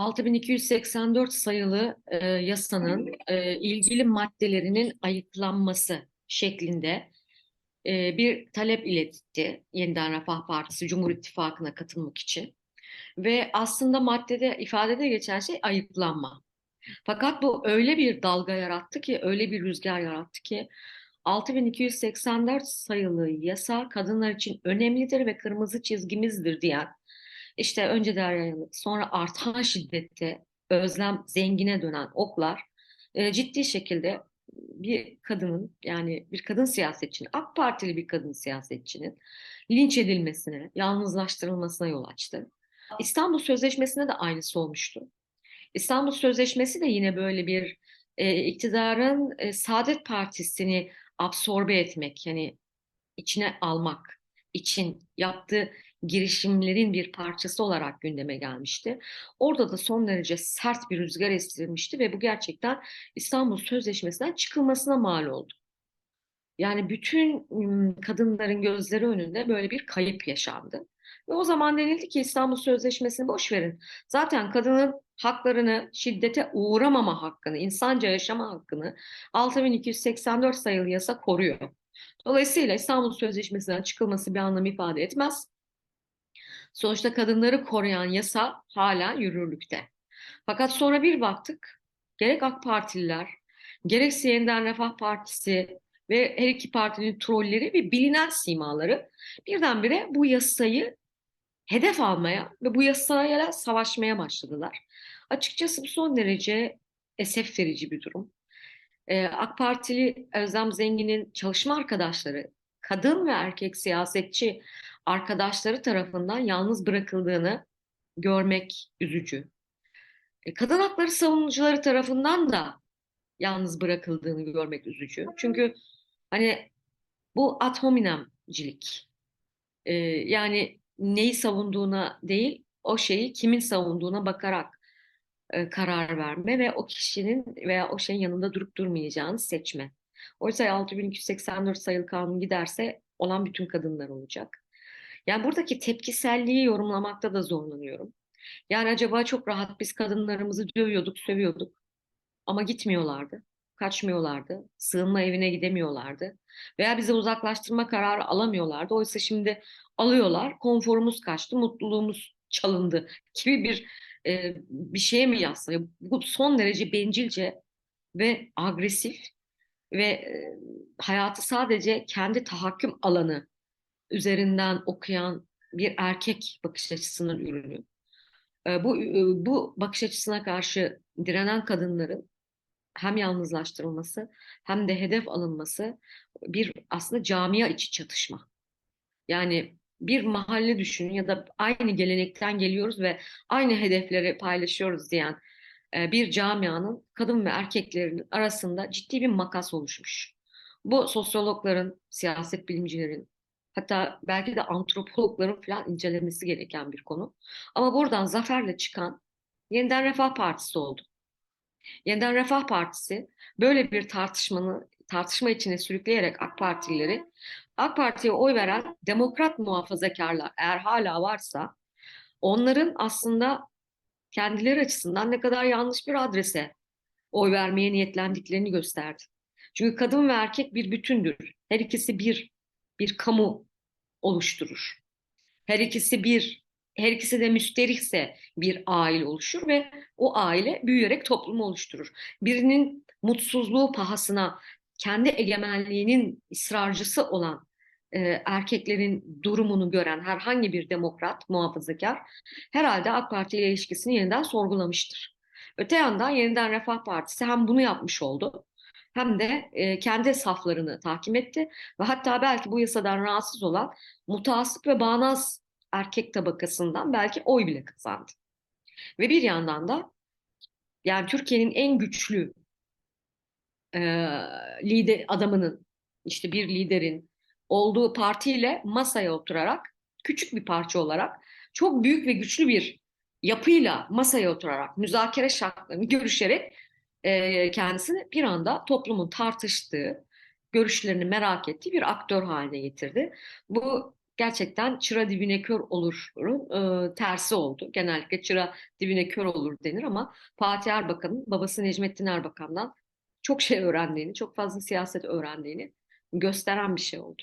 6284 sayılı e, yasanın e, ilgili maddelerinin ayıklanması şeklinde e, bir talep iletti Yeniden Refah Partisi Cumhur İttifakı'na katılmak için. Ve aslında maddede ifadede geçen şey ayıklanma. Fakat bu öyle bir dalga yarattı ki, öyle bir rüzgar yarattı ki 6284 sayılı yasa kadınlar için önemlidir ve kırmızı çizgimizdir diyen işte önce Derya Yanık, sonra artan şiddette özlem zengine dönen oklar e, ciddi şekilde bir kadının yani bir kadın siyasetçinin, AK Partili bir kadın siyasetçinin linç edilmesine, yalnızlaştırılmasına yol açtı. İstanbul Sözleşmesi'ne de aynısı olmuştu. İstanbul Sözleşmesi de yine böyle bir e, iktidarın e, Saadet Partisi'ni absorbe etmek, yani içine almak için yaptığı girişimlerin bir parçası olarak gündeme gelmişti. Orada da son derece sert bir rüzgar estirilmişti ve bu gerçekten İstanbul Sözleşmesi'nden çıkılmasına mal oldu. Yani bütün kadınların gözleri önünde böyle bir kayıp yaşandı. Ve o zaman denildi ki İstanbul Sözleşmesi'ni boş verin. Zaten kadının haklarını, şiddete uğramama hakkını, insanca yaşama hakkını 6284 sayılı yasa koruyor. Dolayısıyla İstanbul Sözleşmesi'nden çıkılması bir anlam ifade etmez. Sonuçta kadınları koruyan yasa hala yürürlükte. Fakat sonra bir baktık, gerek AK Partililer, gerekse Yeniden Refah Partisi ve her iki partinin trolleri ve bilinen simaları birdenbire bu yasayı hedef almaya ve bu yasayla savaşmaya başladılar. Açıkçası bu son derece esef verici bir durum. Ee, AK Partili Özlem Zengin'in çalışma arkadaşları, kadın ve erkek siyasetçi arkadaşları tarafından yalnız bırakıldığını görmek üzücü. E, kadın hakları savunucuları tarafından da yalnız bırakıldığını görmek üzücü. Çünkü hani bu ad hominemcilik. E, yani neyi savunduğuna değil, o şeyi kimin savunduğuna bakarak e, karar verme ve o kişinin veya o şeyin yanında durup durmayacağını seçme. Oysa 6284 sayılı kanun giderse olan bütün kadınlar olacak. Yani buradaki tepkiselliği yorumlamakta da zorlanıyorum. Yani acaba çok rahat biz kadınlarımızı dövüyorduk, sövüyorduk ama gitmiyorlardı, kaçmıyorlardı, sığınma evine gidemiyorlardı veya bizi uzaklaştırma kararı alamıyorlardı. Oysa şimdi alıyorlar, konforumuz kaçtı, mutluluğumuz çalındı gibi bir e, bir şeye mi yaslıyor? Bu son derece bencilce ve agresif ve e, hayatı sadece kendi tahakküm alanı üzerinden okuyan bir erkek bakış açısının ürünü. Ee, bu, e, bu bakış açısına karşı direnen kadınların hem yalnızlaştırılması hem de hedef alınması bir aslında camia içi çatışma. Yani bir mahalle düşünün ya da aynı gelenekten geliyoruz ve aynı hedefleri paylaşıyoruz diyen e, bir camianın kadın ve erkeklerin arasında ciddi bir makas oluşmuş. Bu sosyologların, siyaset bilimcilerin, Hatta belki de antropologların falan incelemesi gereken bir konu. Ama buradan zaferle çıkan Yeniden Refah Partisi oldu. Yeniden Refah Partisi böyle bir tartışmanı tartışma içine sürükleyerek AK Partilileri AK Parti'ye oy veren demokrat muhafazakarlar eğer hala varsa onların aslında kendileri açısından ne kadar yanlış bir adrese oy vermeye niyetlendiklerini gösterdi. Çünkü kadın ve erkek bir bütündür. Her ikisi bir bir kamu oluşturur. Her ikisi bir, her ikisi de müsterihse bir aile oluşur ve o aile büyüyerek toplumu oluşturur. Birinin mutsuzluğu pahasına kendi egemenliğinin ısrarcısı olan e, erkeklerin durumunu gören herhangi bir demokrat, muhafazakar herhalde AK Parti ile ilişkisini yeniden sorgulamıştır. Öte yandan Yeniden Refah Partisi hem bunu yapmış oldu hem de e, kendi saflarını tahkim etti ve hatta belki bu yasadan rahatsız olan mutasip ve bağnaz erkek tabakasından belki oy bile kazandı. Ve bir yandan da yani Türkiye'nin en güçlü e, lider adamının işte bir liderin olduğu partiyle masaya oturarak küçük bir parça olarak çok büyük ve güçlü bir yapıyla masaya oturarak müzakere şartlarını görüşerek e, kendisini bir anda toplumun tartıştığı, görüşlerini merak ettiği bir aktör haline getirdi. Bu gerçekten çıra dibine kör olurun e, tersi oldu. Genellikle çıra dibine kör olur denir ama Fatih Erbakan'ın babası Necmettin Erbakan'dan çok şey öğrendiğini, çok fazla siyaset öğrendiğini gösteren bir şey oldu.